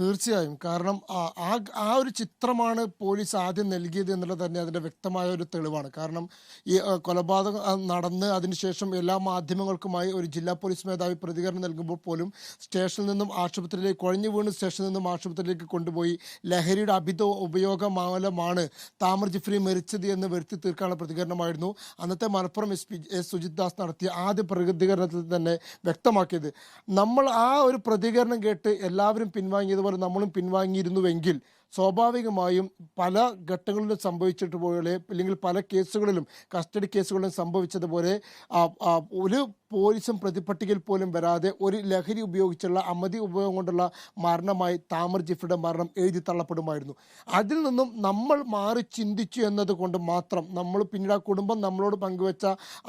തീർച്ചയായും. കാരണം ആ- ആ ഒരു ചിത്രമാണ് പോലീസ് ആദ്യം നൽകിയത് എന്നുള്ളത് തന്നെ അതിന്റെ വ്യക്തമായ ഒരു തെളിവാണ്. കാരണം ഈ കൊലപാതകം നടന്ന് അതിനുശേഷം എല്ലാ മാധ്യമങ്ങൾക്കുമായി ഒരു ജില്ലാ പോലീസ് മേധാവി പ്രതികരണം നൽകുമ്പോൾ പോലും സ്റ്റേഷനിൽ നിന്നും ആശുപത്രിയിലേക്ക് കുഴഞ്ഞു വീണ് സ്റ്റേഷനിൽ നിന്നും ആശുപത്രിയിലേക്ക് കൊണ്ടുപോയി ലഹരിയുടെ അഭിത ഉപയോഗ മൂലമാണ് താമർ ജിഫ്രി മരിച്ചത് എന്ന് വരുത്തി തീർക്കാനുള്ള പ്രതികരണമായിരുന്നു. അന്നത്തെ Malappuram S P S Sujith Das നടത്തിയ ആദ്യ പ്രതികരണത്തിൽ തന്നെ വ്യക്തമാക്കിയത്. നമ്മൾ ആ ഒരു പ്രതികരണം കേട്ട് എല്ലാവരും പിൻവാങ്ങിയതുപോലെ നമ്മളും പിൻവാങ്ങിയിരുന്നുവെങ്കിൽ സ്വാഭാവികമായും പല ഘട്ടങ്ങളിലും സംഭവിച്ചിട്ട് പോലെ അല്ലെങ്കിൽ പല കേസുകളിലും കസ്റ്റഡി കേസുകളിലും സംഭവിച്ചതുപോലെ ഒരു പോലീസും പ്രതിപട്ടികയിൽ പോലും വരാതെ ഒരു ലഹരി ഉപയോഗിച്ചുള്ള അമതി ഉപയോഗം കൊണ്ടുള്ള മരണമായി താമർ ജിഫിയുടെ മരണം എഴുതി തള്ളപ്പെടുമായിരുന്നു. അതിൽ നിന്നും നമ്മൾ മാറി ചിന്തിച്ചു എന്നതുകൊണ്ട് മാത്രം നമ്മൾ പിന്നീട് ആ കുടുംബം നമ്മളോട് പങ്കുവെച്ച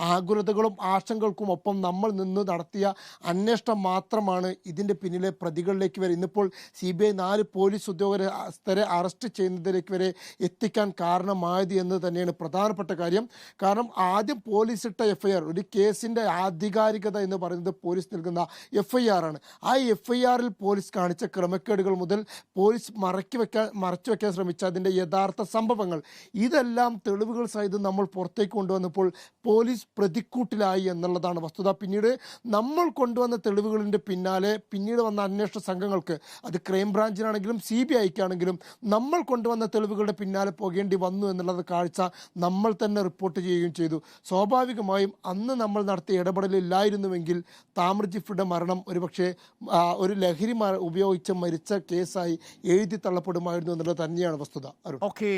ആകുലതകളും ആശങ്കകൾക്കും ഒപ്പം നമ്മൾ നിന്ന് നടത്തിയ അന്വേഷണം മാത്രമാണ് ഇതിന്റെ പിന്നിലെ പ്രതികളിലേക്ക് വരെ ഇന്നിപ്പോൾ സി ബി ഐ നാല് പോലീസ് ഉദ്യോഗസ്ഥരെ അറസ്റ്റ് ചെയ്യുന്നതിലേക്ക് വരെ എത്തിക്കാൻ കാരണമായത് എന്ന് തന്നെയാണ് പ്രധാനപ്പെട്ട കാര്യം. കാരണം ആദ്യം പോലീസ് ഇട്ട എഫ് ഐ ആർ ഒരു കേസിന്റെ ആധികാരികത എന്ന് പറയുന്നത് പോലീസ് നൽകുന്ന എഫ്ഐആർ ആണ്. ആ എഫ്ഐആറിൽ പോലീസ് കാണിച്ച ക്രമക്കേടുകൾ മുതൽ പോലീസ് മറക്കി വെക്കാൻ മറച്ചു വെക്കാൻ ശ്രമിച്ച അതിന്റെ യഥാർത്ഥ സംഭവങ്ങൾ ഇതെല്ലാം തെളിവുകൾ സഹിതം നമ്മൾ പുറത്തേക്ക് കൊണ്ടുവന്നപ്പോൾ പോലീസ് പ്രതിക്കൂട്ടിലായി എന്നുള്ളതാണ് വസ്തുത. പിന്നീട് നമ്മൾ കൊണ്ടുവന്ന തെളിവുകളിന്റെ പിന്നാലെ പിന്നീട് വന്ന അന്വേഷണ സംഘങ്ങൾക്ക് അത് ക്രൈംബ്രാഞ്ചിനാണെങ്കിലും സി ബി ഐക്കാണെങ്കിലും നമ്മൾ കൊണ്ടുവന്ന തെളിവുകളുടെ പിന്നാലെ പോകേണ്ടി വന്നു എന്നുള്ളത് കാഴ്ച നമ്മൾ തന്നെ റിപ്പോർട്ട് ചെയ്യുകയും ചെയ്തു. സ്വാഭാവികമായും അന്ന് നമ്മൾ നടത്തിയ ഇടപെടലില്ലായിരുന്നുവെങ്കിൽ താമ്രജിഫിയുടെ മരണം ഒരുപക്ഷെ ഒരു ലഹരി ഉപയോഗിച്ച് മരിച്ച കേസായി എഴുതി തള്ളപ്പെടുമായിരുന്നു എന്നുള്ളത് തന്നെയാണ് വസ്തുത. ഓക്കെ.